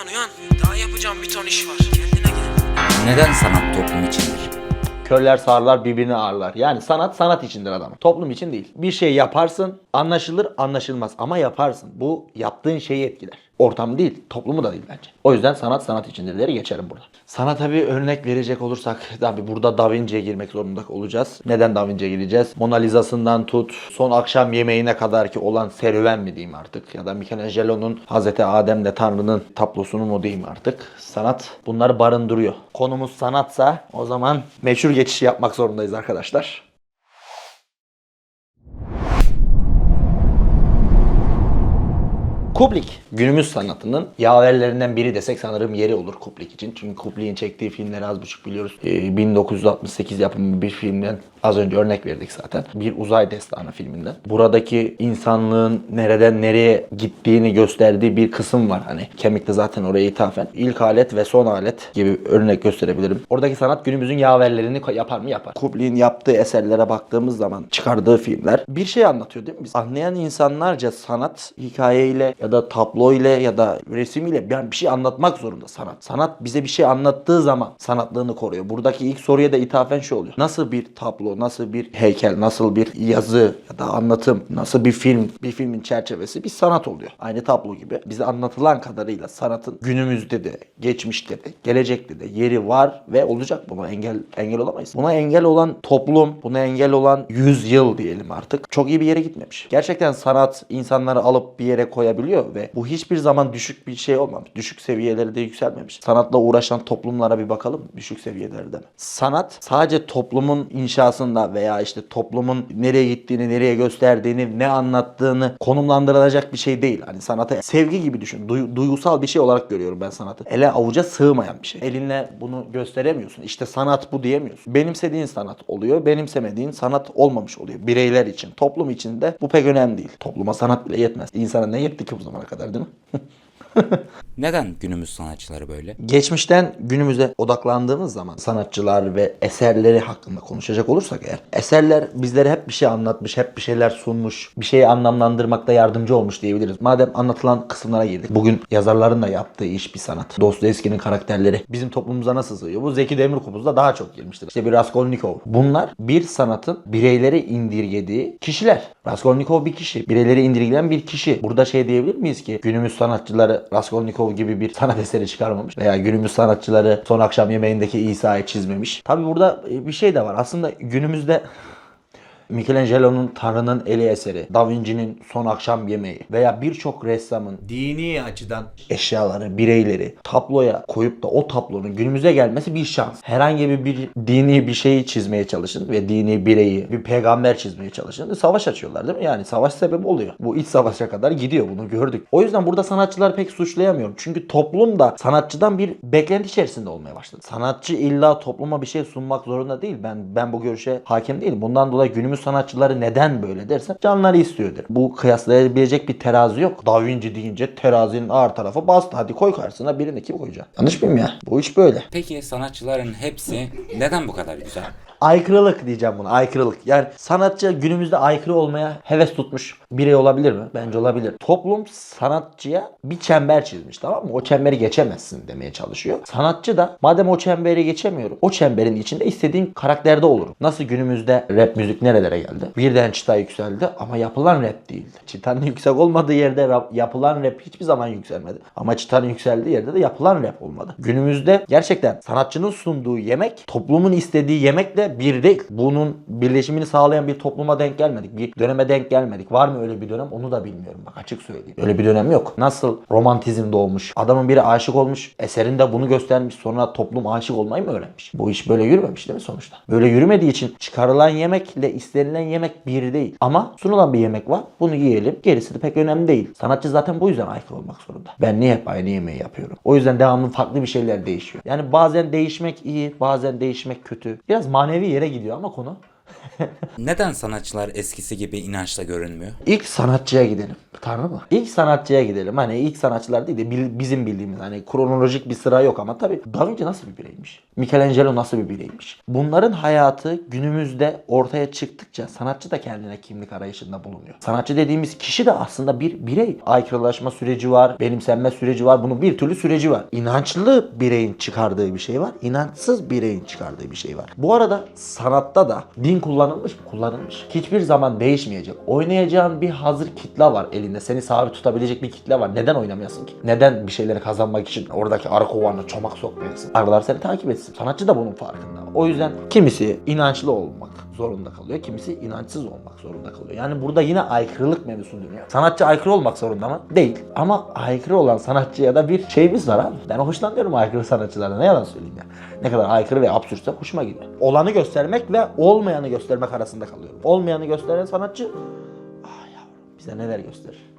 Uyan uyan. Daha yapacağım bir ton iş var. Kendine gel. Neden sanat toplum içindir? Körler sağırlar birbirini ağırlar. Yani sanat sanat içindir adam. Toplum için değil. Bir şey yaparsın anlaşılır anlaşılmaz ama yaparsın. Bu yaptığın şeyi etkiler. Ortam değil, toplumu da değil bence. O yüzden sanat sanat içindir deri geçerim burada. Sana tabii örnek verecek olursak tabii burada Da Vinci'ye girmek zorunda olacağız. Neden Da Vinci'ye gireceğiz? Mona Lisa'sından tut, son akşam yemeğine kadar ki olan serüven mi diyeyim artık ya da Michelangelo'nun Hazreti Adem'le Tanrı'nın tablosunu mu diyeyim artık. Sanat bunları barındırıyor. Konumuz sanatsa o zaman meşhur geçişi yapmak zorundayız arkadaşlar. Kubrick günümüz sanatının yaverlerinden biri desek sanırım yeri olur Kubrick için. Çünkü Kubrick'in çektiği filmleri az buçuk biliyoruz. Ee, 1968 yapımı bir filmden az önce örnek verdik zaten. Bir uzay destanı filminden. Buradaki insanlığın nereden nereye gittiğini gösterdiği bir kısım var. Hani kemikte zaten oraya ithafen. İlk alet ve son alet gibi örnek gösterebilirim. Oradaki sanat günümüzün yaverlerini yapar mı? Yapar. Kubrick'in yaptığı eserlere baktığımız zaman çıkardığı filmler bir şey anlatıyor değil mi? Biz anlayan insanlarca sanat hikayeyle ya da tabloyla ya da resimiyle yani bir şey anlatmak zorunda sanat. Sanat bize bir şey anlattığı zaman sanatlığını koruyor. Buradaki ilk soruya da ithafen şu oluyor. Nasıl bir tablo, nasıl bir heykel, nasıl bir yazı ya da anlatım, nasıl bir film, bir filmin çerçevesi bir sanat oluyor. Aynı tablo gibi. Bize anlatılan kadarıyla sanatın günümüzde de, geçmişte de, gelecekte de yeri var ve olacak. Buna engel engel olamayız. Buna engel olan toplum, buna engel olan yüzyıl diyelim artık. Çok iyi bir yere gitmemiş. Gerçekten sanat insanları alıp bir yere koyabiliyor ve bu hiçbir zaman düşük bir şey olmamış. Düşük seviyelere de yükselmemiş. Sanatla uğraşan toplumlara bir bakalım. Düşük seviyelerde mi? Sanat sadece toplumun inşasında veya işte toplumun nereye gittiğini, nereye gösterdiğini, ne anlattığını konumlandırılacak bir şey değil. Hani sanatı sevgi gibi düşün. Duy- duygusal bir şey olarak görüyorum ben sanatı. Ele avuca sığmayan bir şey. Elinle bunu gösteremiyorsun. İşte sanat bu diyemiyorsun. Benimsediğin sanat oluyor. Benimsemediğin sanat olmamış oluyor. Bireyler için. Toplum için de bu pek önemli değil. Topluma sanat bile yetmez. İnsana ne yetti ki bu zamana kadar değil mi? Neden günümüz sanatçıları böyle? Geçmişten günümüze odaklandığımız zaman sanatçılar ve eserleri hakkında konuşacak olursak eğer eserler bizlere hep bir şey anlatmış, hep bir şeyler sunmuş, bir şeyi anlamlandırmakta yardımcı olmuş diyebiliriz. Madem anlatılan kısımlara girdik. Bugün yazarların da yaptığı iş bir sanat. Dostoyevski'nin karakterleri bizim toplumumuza nasıl sığıyor? Bu Zeki Demirkubuz'da daha çok girmiştir. İşte bir Raskolnikov. Bunlar bir sanatın bireyleri indirgediği kişiler. Raskolnikov bir kişi. Bireyleri indirgeyen bir kişi. Burada şey diyebilir miyiz ki günümüz sanatçıları Raskolnikov gibi bir sanat eseri çıkarmamış veya günümüz sanatçıları son akşam yemeğindeki İsa'yı çizmemiş. Tabi burada e, bir şey de var. Aslında günümüzde Michelangelo'nun Tanrı'nın eli eseri, Da Vinci'nin Son Akşam Yemeği veya birçok ressamın dini açıdan eşyaları, bireyleri tabloya koyup da o tablonun günümüze gelmesi bir şans. Herhangi bir, bir dini bir şeyi çizmeye çalışın ve dini bireyi, bir peygamber çizmeye çalışın. Savaş açıyorlar değil mi? Yani savaş sebebi oluyor. Bu iç savaşa kadar gidiyor bunu gördük. O yüzden burada sanatçılar pek suçlayamıyorum. Çünkü toplum da sanatçıdan bir beklenti içerisinde olmaya başladı. Sanatçı illa topluma bir şey sunmak zorunda değil. Ben ben bu görüşe hakim değilim. Bundan dolayı günümüz sanatçıları neden böyle dersen canları istiyor der. Bu kıyaslayabilecek bir terazi yok. Da Vinci deyince terazinin ağır tarafı bastı. Hadi koy karşısına birini kim koyacaksın? Yanlış mıyım ya? Bu iş böyle. Peki sanatçıların hepsi neden bu kadar güzel? Aykırılık diyeceğim buna. Aykırılık. Yani sanatçı günümüzde aykırı olmaya heves tutmuş birey olabilir mi? Bence olabilir. Toplum sanatçıya bir çember çizmiş tamam mı? O çemberi geçemezsin demeye çalışıyor. Sanatçı da madem o çemberi geçemiyorum. O çemberin içinde istediğin karakterde olurum. Nasıl günümüzde rap müzik nerelere geldi? Birden çıta yükseldi ama yapılan rap değildi. Çıtanın yüksek olmadığı yerde rap- yapılan rap hiçbir zaman yükselmedi. Ama çıtanın yükseldiği yerde de yapılan rap olmadı. Günümüzde gerçekten sanatçının sunduğu yemek toplumun istediği yemekle değil. Bunun birleşimini sağlayan bir topluma denk gelmedik. Bir döneme denk gelmedik. Var mı öyle bir dönem onu da bilmiyorum. Bak açık söyleyeyim. Öyle bir dönem yok. Nasıl romantizm doğmuş. Adamın biri aşık olmuş. Eserinde bunu göstermiş. Sonra toplum aşık olmayı mı öğrenmiş? Bu iş böyle yürümemiş değil mi sonuçta? Böyle yürümediği için çıkarılan yemekle istenilen yemek bir değil. Ama sunulan bir yemek var. Bunu yiyelim. Gerisi de pek önemli değil. Sanatçı zaten bu yüzden aykırı olmak zorunda. Ben niye hep aynı yemeği yapıyorum? O yüzden devamlı farklı bir şeyler değişiyor. Yani bazen değişmek iyi, bazen değişmek kötü. Biraz manevi yere gidiyor ama konu. Neden sanatçılar eskisi gibi inançla görünmüyor? İlk sanatçıya gidelim. Tanrı mı? İlk sanatçıya gidelim. Hani ilk sanatçılar değil de bizim bildiğimiz hani kronolojik bir sıra yok ama tabii Da Vinci nasıl bir bireymiş? Michelangelo nasıl bir bireymiş? Bunların hayatı günümüzde ortaya çıktıkça sanatçı da kendine kimlik arayışında bulunuyor. Sanatçı dediğimiz kişi de aslında bir birey. Aykırılaşma süreci var, benimsenme süreci var. Bunun bir türlü süreci var. İnançlı bireyin çıkardığı bir şey var. inançsız bireyin çıkardığı bir şey var. Bu arada sanatta da din kullanılmış mı? Kullanılmış. Hiçbir zaman değişmeyecek. Oynayacağın bir hazır kitle var elinde. Seni sabit tutabilecek bir kitle var. Neden oynamayasın ki? Neden bir şeyleri kazanmak için oradaki arı kovanına çomak sokmayasın? Arılar seni takip etsin. Sanatçı da bunun farkında. O yüzden kimisi inançlı olmak zorunda kalıyor. Kimisi inançsız olmak zorunda kalıyor. Yani burada yine aykırılık mevzusu dönüyor. Sanatçı aykırı olmak zorunda mı? Değil. Ama aykırı olan sanatçıya da bir şeyimiz var abi. Ben hoşlanıyorum aykırı sanatçılardan. Ne yalan söyleyeyim ya. Ne kadar aykırı ve absürtse hoşuma gidiyor. Olanı göstermek ve olmayanı göstermek arasında kalıyorum. Olmayanı gösteren sanatçı ah yavrum bize neler gösterir.